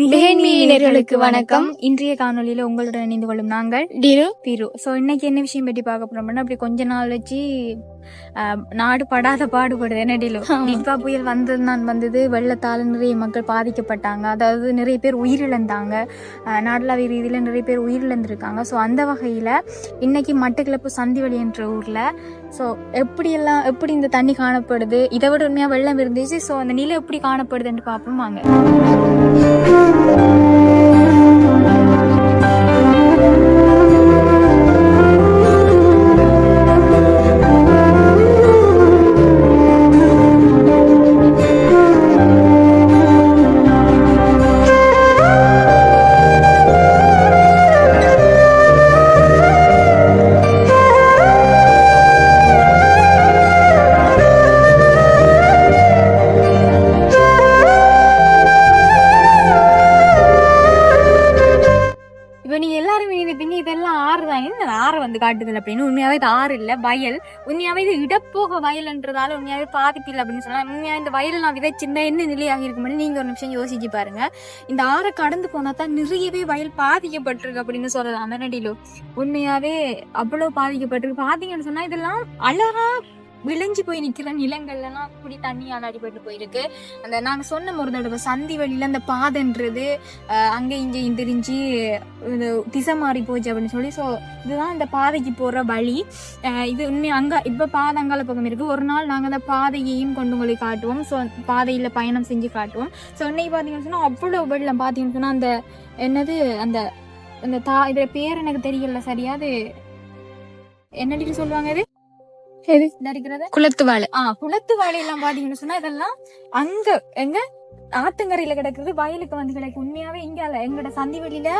நேர்களுக்கு வணக்கம். இன்றைய காணொளியில உங்களுடன் இணைந்து கொள்ளும் நாங்கள் டிரு திரு. ஸோ இன்னைக்கு என்ன விஷயம் பற்றி பார்க்க போறோம்னா அப்படி கொஞ்ச நாள் வச்சு நாடு படாத பாடுபடுது என்ன டிலு நிப்பா புயல் வந்தது நான் வந்தது வெள்ளத்தால் நிறைய மக்கள் பாதிக்கப்பட்டாங்க. அதாவது நிறைய பேர் உயிரிழந்தாங்க. நாடளாவிய ரீதியில் நிறைய பேர் உயிரிழந்திருக்காங்க. ஸோ அந்த வகையில் இன்னைக்கு மட்டக்கிளப்பு சந்திவெளி என்ற ஊரில் ஸோ எப்படியெல்லாம் எப்படி இந்த தண்ணி காணப்படுது? இதை விட உண்மையாக வெள்ளம் இருந்துச்சு. ஸோ அந்த நிலை எப்படி காணப்படுதுன்னு பார்ப்போம் வாங்க. காட்டுதல் அப்படின்னு உண்மையாவே இது ஆறு இல்லை வயல். உண்மையாவே இது இடப்போக வயல்ன்றதால உண்மையாவே பாதிப்பு இல்லை அப்படின்னு சொன்னால் உண்மையாக இந்த வயல் நான் விதைச்சிருந்தா என்ன நிலையாக இருக்கும்னு நீங்கள் ஒரு நிமிஷம் யோசிச்சு பாருங்க. இந்த ஆறை கடந்து போனால் தான் நிறையவே வயல் பாதிக்கப்பட்டிருக்கு அப்படின்னு சொல்லலாம். அந்த நடிலோ உண்மையாவே அவ்வளோ பாதிக்கப்பட்டிருக்கு. பாதிங்கன்னு சொன்னால் இதெல்லாம் அழகாக விளைஞ்சு போய் நிக்கிற நிலங்கள்லாம் அப்படி தண்ணியால் அடிபட்டு போயிருக்கு. அந்த நாங்க சொன்ன ஒரு தடவை சந்தி வழியில அந்த பாதைன்றது அஹ், அங்க இங்கேயும் திரிஞ்சு திசை மாறி போச்சு அப்படின்னு சொல்லி ஸோ இதுதான் இந்த பாதைக்கு போற வழி. இது உண்மை அங்க இப்ப பாதை அங்கால பக்கம் இருக்கு. ஒரு நாள் நாங்க அந்த பாதையையும் கொண்டு உங்களுக்கு காட்டுவோம். ஸோ பாதையில பயணம் செஞ்சு காட்டுவோம். ஸோ இன்னைக்கு பாத்தீங்கன்னு சொன்னா அவ்வளவு வெள்ளம். பாத்தீங்கன்னு சொன்னா அந்த என்னது அந்த அந்த தா இதோட பேர் எனக்கு தெரியல சரியாது என்னடி சொல்லுவாங்க இது இருக்கிறது குளத்து வாழை ஆ குளத்து வாழையெல்லாம் பாத்தீங்கன்னு சொன்னா இதெல்லாம் அங்க எங்க? ஆத்தங்கரையில கிடக்குறது வயலுக்கு வந்து கிடக்கு. உண்மையாவே இங்க இல்ல. எங்களோட சந்தி வெளியில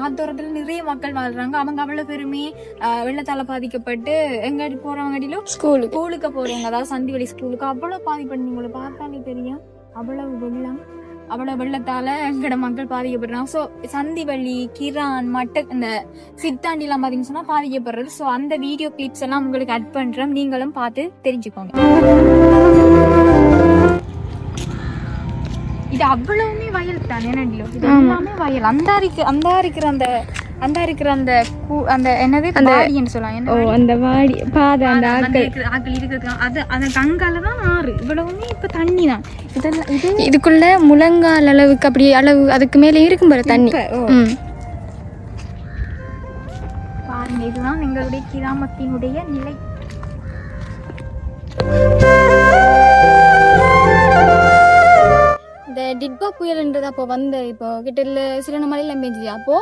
ஆத்தோரத்துல நிறைய மக்கள் வாழ்றாங்க. அவங்க அவ்வளவு பேருமே ஆஹ், வெள்ளத்தால பாதிக்கப்பட்டு எங்க போறவங்கடிலும் ஸ்கூலுக்கு ஸ்கூலுக்கு போறவங்க. அதாவது சந்தி வெளி ஸ்கூலுக்கு அவ்வளவு பாதிப்பட்டு உங்களை பார்த்தாலே தெரியும். அவ்வளவு வெள்ளம். அவ்வளவு வெள்ளத்தால எங்கட மக்கள் பாதிக்கப்படுறாங்க. ஸோ சந்தி வழி கிரான் மட்ட இந்த சித்தாண்டி எல்லாம் பாத்தீங்கன்னு சொன்னா பாதிக்கப்படுறது. ஸோ அந்த வீடியோ கிளிப்ஸ் எல்லாம் உங்களுக்கு அட் பண்றோம். நீங்களும் பார்த்து தெரிஞ்சுக்கோங்க. இது அவ்வளவுமே வயல் தானே நண்டிலோ இது எல்லாமே வயல். அந்த இருக்கிற அந்த அந்த இருக்கிற அந்த கூ- அந்த என்னது? அந்த- வாடின்னு சொல்லலாம் என்ன ஓ? அந்த வாடி பாதை அந்த ஆக்கள். ஆக்கள் இருக்கிறது அது அந்த கங்கால தான் ஆறு. இவ்வளவுமே இப்ப தண்ணி தான். இதெல்லாம் இது இதுக்குள்ள முழங்கால் அளவுக்கு அப்படி அளவு அதுக்கு மேல இருக்கும் பாரு தண்ணி. பாருங்க இதுதான் எங்களுடைய கிராமத்தினுடைய நிலை. இந்த டிட்பா புயல்ன்றது அப்போ வந்த இப்போ கிட்ட சில மலையில மேய்ஞ்சி அப்போ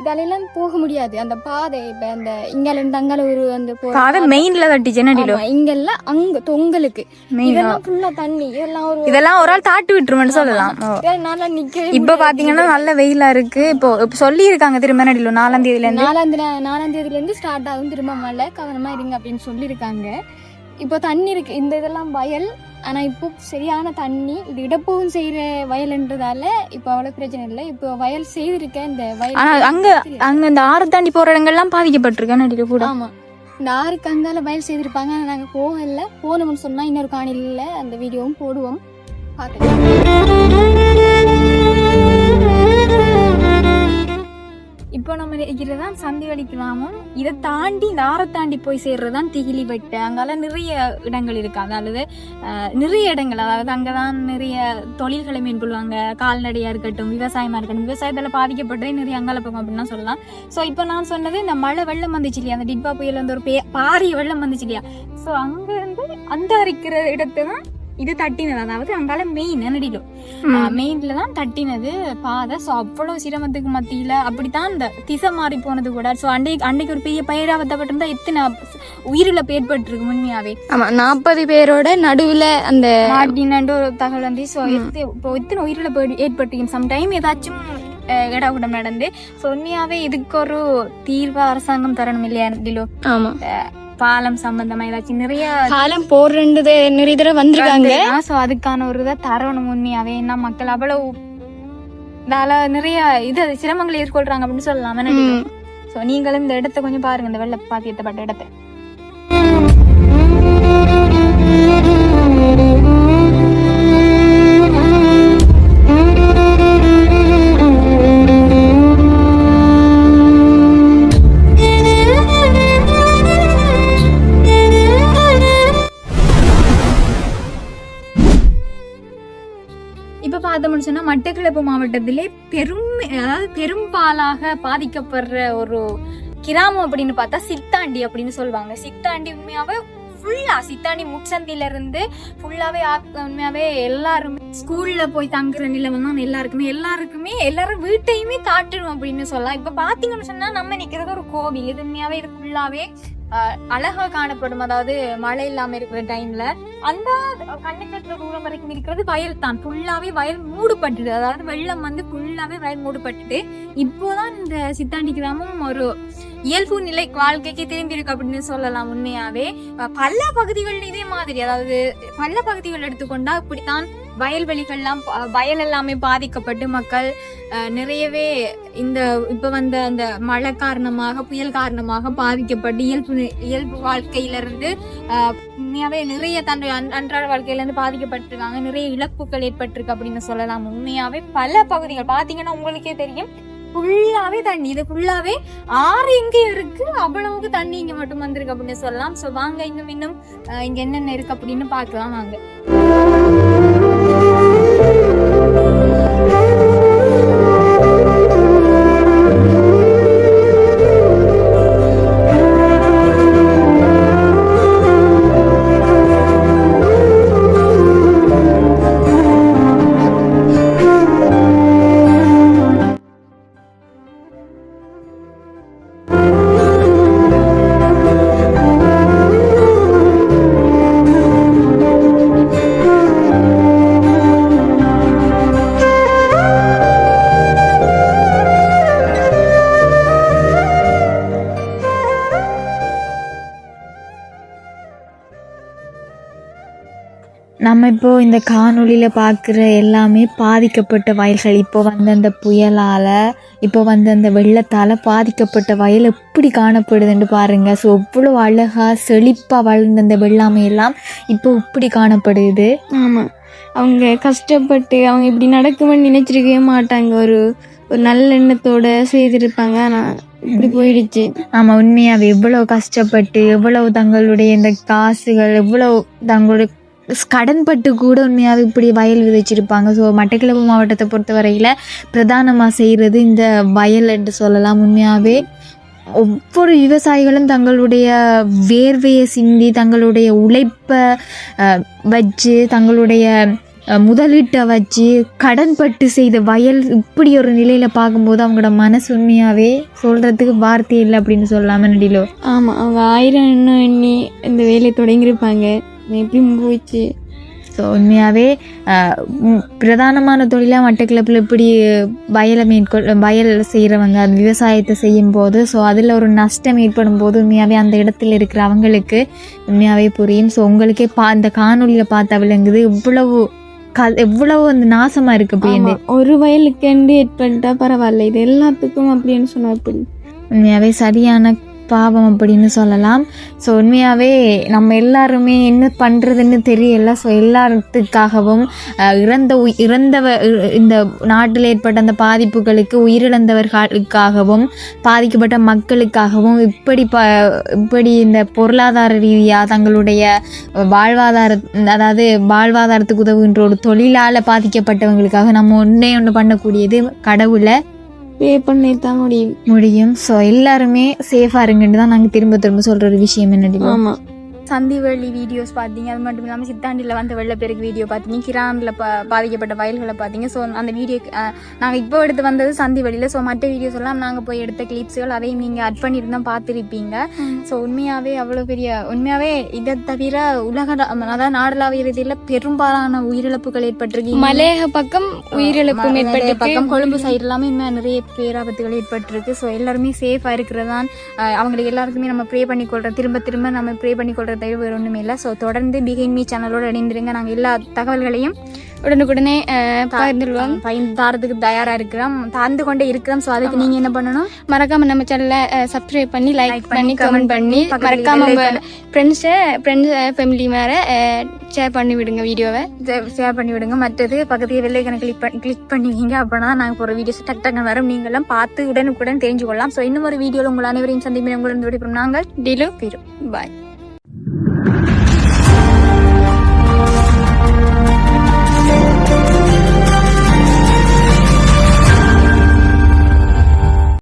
இதாலெல்லாம் போக முடியாது. அந்த பாதை இப்ப அந்த இங்கால இருந்து அங்கால ஒரு அந்த பாதை. மெயின்ல தட்டி ஜெனடிலோ இங்கெல்லாம் அங்க தொங்கலுக்கு மெயின் இதெல்லாம் ஃபுல்லா தண்ணி இதெல்லாம் ஒரு இதெல்லாம் ஒரு ஆள் தாட்டு விட்டுருமென்னு சொல்லலாம். நல்லா நிக்கவே இப்ப. பாத்தீங்கன்னா நல்ல வெயிலா இருக்கு. இப்போ சொல்லி இருக்காங்க திரும்ப நடிலோ நாலாம் தேதியில இருந்து நாலாம் நாலாம் தேதியில இருந்து ஸ்டார்ட் ஆகும். திரும்ப மழை கவனமா இருங்க அப்படின்னு சொல்லியிருக்காங்க. இப்போ தண்ணி இருக்கு. இந்த இதெல்லாம் வயல் ஆனா இப்போ சரியான தண்ணி இது இடப்பவும் செய்யற வயல்ன்றதால இப்போ அவ்வளவு பிரச்சனை இல்லை. இப்போ வயல் செய்திருக்க இந்த வயல் ஆனா அங்க அங்க இந்த ஆறு தாண்டி போற இடங்கள்லாம் பாதிக்கப்பட்டிருக்கு. நடில கூட. ஆமா. இந்த ஆறுக்கு அங்கால வயல் செய்திருப்பாங்க. ஆனா நாங்க போகல. போனோம்னு சொன்னா இன்னொரு காணொலியில அந்த வீடியோவும் போடுவோம். பார்த்துக்கலாம் இப்போ நம்ம இருக்கிறது சந்தி சந்திவெளி கிராமம் இதை தாண்டி இந்த தாண்டி போய் சேர்றது தான் திகிலி வெட்டு. அங்கால நிறைய இடங்கள் இருக்கு. அதாவது நிறைய இடங்கள். அதாவது அங்கதான் நிறைய தொழில்களை மேற்கொள்வாங்க. கால்நடையா இருக்கட்டும் விவசாயமா இருக்கட்டும். விவசாயத்துல பாதிக்கப்பட்டதே நிறைய அங்கால அப்படின்னு சொல்லலாம். ஸோ இப்போ நான் சொன்னது இந்த மழை வெள்ளம் வந்துச்சு இல்லையா? அந்த டிட்பா புயல் வந்து ஒரு பே- பாரிய வெள்ளம் வந்துச்சு இல்லையா? ஸோ அங்க இருந்து அந்த இருக்கிற இடத்தை தான் இது தட்டினது. அதாவது அங்கால மெயின் நடிடும் மெயின்ல தான் தட்டினது பாதை. ஸோ அவ்வளவு சிரமத்துக்கு மத்தியில அப்படித்தான் இந்த திசை மாறி போனது கூட. ஸோ அன்னைக்கு அன்னைக்கு ஒரு பெரிய பயிராவத்தப்பட்டிருந்தா எத்தனை உயிரிழப்பு ஏற்பட்டிருக்கு உண்மையாவே. ஆமா நாற்பது பேரோட நடுவுல அந்த மாட்டினு ஒரு தகவல் வந்து ஸோ இப்போ எத்தனை உயிரிழப்பு ஏற்~ ஏற்பட்டிருக்கு சம்டைம் ஏதாச்சும் இடாகுடம் நடந்து. ஸோ உண்மையாவே இதுக்கு ஒரு தீர்வு அரசாங்கம் தரணும் இல்லையா ஆமா. பாலம் சம்பந்தமா ஏதாச்சும் நிறைய காலம் போடுறது நிறைய தடவை வந்திருக்காங்க. ஸோ அதுக்கான ஒரு இதை தரணும் உண்மையாவே. என்ன மக்கள் அவ்வளவு இதால நிறைய இது சிரமங்களை எதிர்கொள்றாங்க அப்படின்னு சொல்லலாம். ஸோ நீங்களும் இந்த இடத்த கொஞ்சம் பாருங்க இந்த வெள்ள பாத்தியத்தப்பட்ட இடத்தை. மட்டக்களப்பு மாவட்டத்திலே பெரும் அதாவது பெரும்பாலாக பாதிக்கப்படுற ஒரு கிராமம் அப்படின்னு பார்த்தா சித்தாண்டி அப்படின்னு சொல்லுவாங்க. சித்தாண்டி உண்மையாவே ஃபுல்லா சித்தாண்டி முச்சந்தில இருந்து ஃபுல்லாவே ஆக்க- உண்மையாவே எல்லாருமே ஸ்கூல்ல போய் தங்குற நிலைமை தான் எல்லாருக்குமே எல்லாருக்குமே எல்லாரும் வீட்டையுமே காட்டுடும் அப்படின்னு சொல்லலாம். இப்ப பாத்தீங்கன்னு சொன்னா நம்ம நிக்கிறது ஒரு கோவில். இது உண்மையாவே இது ஃபுல்லாவே அழகா காணப்படும். அதாவது மழை இல்லாம இருக்கிற டைம்ல அந்த கண்ணுக்கட்டுற தூரம் வரைக்கும் இருக்கிறது வயல் தான். ஃபுல்லாவே வயல் மூடுபட்டுது. அதாவது வெள்ளம் வந்து ஃபுல்லாவே வயல் மூடுபட்டுட்டு இப்போதான் இந்த சித்தாண்டி கிராமம் ஒரு இயல்பு நிலை வாழ்க்கைக்கு திரும்பி இருக்கு அப்படின்னு சொல்லலாம் உண்மையாவே. பல பகுதிகள் இதே மாதிரி. அதாவது பல பகுதிகள் எடுத்துக்கொண்டா இப்படித்தான் வயல்வெளிகள்லாம் வயல் எல்லாமே பாதிக்கப்பட்டு மக்கள் நிறையவே இந்த இப்ப வந்த அந்த மழை காரணமாக புயல் காரணமாக பாதிக்கப்பட்டு இயல்பு இயல்பு வாழ்க்கையிலிருந்து உண்மையாகவே உண்மையாவே நிறைய தன்னுடைய அன்றாட வாழ்க்கையிலேருந்து பாதிக்கப்பட்டிருக்காங்க. நிறைய இழப்புகள் ஏற்பட்டிருக்கு அப்படின்னு சொல்லலாம். உண்மையாவே பல பகுதிகள். பார்த்தீங்கன்னா உங்களுக்கே தெரியும். ஃபுல்லாவே தண்ணி. இது ஃபுல்லாவே ஆறு இங்க இருக்கு. அவ்வளவுக்கு தண்ணி இங்க மட்டும் வந்திருக்கு அப்படின்னு சொல்லலாம். ஸோ வாங்க இன்னும் இன்னும் இங்க என்னென்ன இருக்கு அப்படின்னு பார்க்கலாம். வாங்க. நம்ம இப்போ இந்த காணொளியில் பார்க்குற எல்லாமே பாதிக்கப்பட்ட வயல்கள். இப்போ வந்த அந்த புயலால் இப்போ வந்த அந்த வெள்ளத்தால் பாதிக்கப்பட்ட வயல் எப்படி காணப்படுதுன்னு பாருங்கள் ஸோ எவ்வளோ அழகாக செழிப்பாக வளர்ந்த அந்த வெள்ளாமை எல்லாம் இப்போ இப்படி காணப்படுது. ஆமாம் அவங்க கஷ்டப்பட்டு அவங்க இப்படி நடக்குமென்னு நினைச்சிருக்கவே மாட்டாங்க. ஒரு ஒரு நல்ல எண்ணத்தோட செய்திருப்பாங்க. ஆனால் இப்படி போயிடுச்சு. ஆமாம் உண்மையாகவே எவ்வளோ கஷ்டப்பட்டு எவ்வளவு தங்களுடைய இந்த காசுகள் எவ்வளோ தங்களுடைய கடன்பட்டு கூட உண்மையாகவே இப்படி வயல் விதைச்சிருப்பாங்க. ஸோ மட்டக்கிழப்பு மாவட்டத்தை பொறுத்தவரையில் பிரதானமாக செய்கிறது இந்த வயல் என்று சொல்லலாம் உண்மையாகவே ஒவ்வொரு விவசாயிகளும் தங்களுடைய வேர்வையை சிந்தி தங்களுடைய உழைப்பை வச்சு தங்களுடைய முதலீட்டை வச்சு கடன்பட்டு செய்த வயல் இப்படி ஒரு நிலையில் பார்க்கும்போது அவங்களோட மனசு உண்மையாகவே சொல்கிறதுக்கு வார்த்தை இல்லை அப்படின்னு சொல்லாமல் நடிலோ? ஆமாம் அவங்க ஆயிரம் இன்னும் எண்ணி இந்த வேலையை தொடங்கியிருப்பாங்க. எப்படி போயிடுச்சு ஸோ உண்மையாகவே பிரதானமான தொழிலாக மட்டக்கிழப்பில் இப்படி வயலை மேற்கொள் வயல் செய்கிறவங்க விவசாயத்தை செய்யும் போது ஸோ அதில் ஒரு நஷ்டம் ஏற்படும் போது உண்மையாகவே அந்த இடத்துல இருக்கிற அவங்களுக்கு உண்மையாகவே புரியும். ஸோ உங்களுக்கே பா இந்த காணொலியில் பார்த்த விளங்குது இவ்வளவு க எவ்வளவு அந்த நாசமாக இருக்குது அப்படின்னு ஒரு வயலுக்கெண்டு ஏற்பட்டா பரவாயில்ல. இது எல்லாத்துக்கும் அப்படின்னு சொன்னா எப்படி? உண்மையாகவே சரியான பாவம் அப்படின்னு சொல்லலாம். ஸோ உண்மையாகவே நம்ம எல்லாருமே என்ன பண்ணுறதுன்னு தெரியல. ஸோ எல்லாத்துக்காகவும் இறந்த உய்- இறந்தவ இந்த நாட்டில் ஏற்பட்ட அந்த பாதிப்புகளுக்கு உயிரிழந்தவர்களுக்காகவும் பாதிக்கப்பட்ட மக்களுக்காகவும் இப்படி ப இப்படி இந்த பொருளாதார ரீதியாக தங்களுடைய வாழ்வாதார அதாவது வாழ்வாதாரத்துக்கு உதவுகின்ற ஒரு தொழிலால் பாதிக்கப்பட்டவங்களுக்காக நம்ம ஒன்றே ஒன்று பண்ணக்கூடியது கடவுளை. பே பண்ணி தான் முடியும். முடியும். ஸோ எல்லாருமே சேஃபாக இருங்கன்னு தான் நாங்கள் திரும்ப திரும்ப சொல்கிற ஒரு விஷயம் என்ன ஆமா. சந்திவெள்ளி வீடியோஸ் பார்த்தீங்க. அது மட்டும் இல்லாமல் சித்தாண்டியில் வந்த வெள்ளப்பெருக்கு வீடியோ பார்த்தீங்க. கிராமில் பா பாதிக்கப்பட்ட வயல்களை பார்த்தீங்க. ஸோ அந்த வீடியோ நாங்கள் இப்போ எடுத்து வந்தது சந்திவெளியில். ஸோ மற்ற வீடியோஸ் எல்லாம் நாங்கள் போய் எடுத்த கிளிப்ஸுகள் அதையும் நீங்கள் அட் பண்ணியிருந்தா பார்த்துருப்பீங்க. ஸோ உண்மையாகவே அவ்வளோ பெரிய உண்மையாகவே இதை தவிர உலக அதாவது நாடளாவிய ரீதியில் பெரும்பாலான உயிரிழப்புகள் ஏற்பட்டிருக்கு. மலையக பக்கம் உயிரிழப்பு ஏற்பட்டு பக்கம் கொழும்பு சைடு எல்லாமே இன்னும் நிறைய பேராபத்துகள் ஏற்பட்டிருக்கு. ஸோ எல்லாருமே சேஃபாக இருக்கிறதான் அவங்களுக்கு எல்லாருக்குமே நம்ம ப்ரே பண்ணிக்கொள்றோம். திரும்ப திரும்ப நம்ம ப்ரே பண்ணிக்கொள்ற தவிர வேறு ஒன்றுமே இல்லை. ஸோ தொடர்ந்து பிகைன் மீ சேனலோட இணைந்திருங்க. நாங்கள் எல்லா தகவல்களையும் உடனுக்குடனே பகிர்ந்துருவோம் பயன் தாரத்துக்கு தயாராக இருக்கிறோம். தந்து கொண்டே இருக்கிறோம். ஸோ அதுக்கு நீங்கள் என்ன பண்ணணும்? மறக்காம நம்ம சேனலை சப்ஸ்கிரைப் பண்ணி லைக் பண்ணி, கமெண்ட் பண்ணி பக்கத்துல மறக்காம bell உங்க ஃப்ரெண்ட்ஸை ஃப்ரெண்ட்ஸ் ஃபேமிலி மேலே ஷேர் பண்ணி விடுங்க வீடியோவை ஷேர் பண்ணி விடுங்க மற்றது பக்கத்தில் வெள்ளைக்கணக்கு கிளிக் பண்ணி கிளிக் பண்ணுவீங்க அப்படின்னா நாங்கள் போகிற வீடியோஸ் டக் டக்குன்னு வரும். நீங்களும் பார்த்து உடனுக்குடன் தெரிஞ்சு கொள்ளலாம் ஸோ இன்னும் ஒரு வீடியோவில் உங்கள் அனைவரையும் சந்திப்பின். உங்களுடன் விடைபெறும் நாங்கள் டிலு பெறும். பாய் you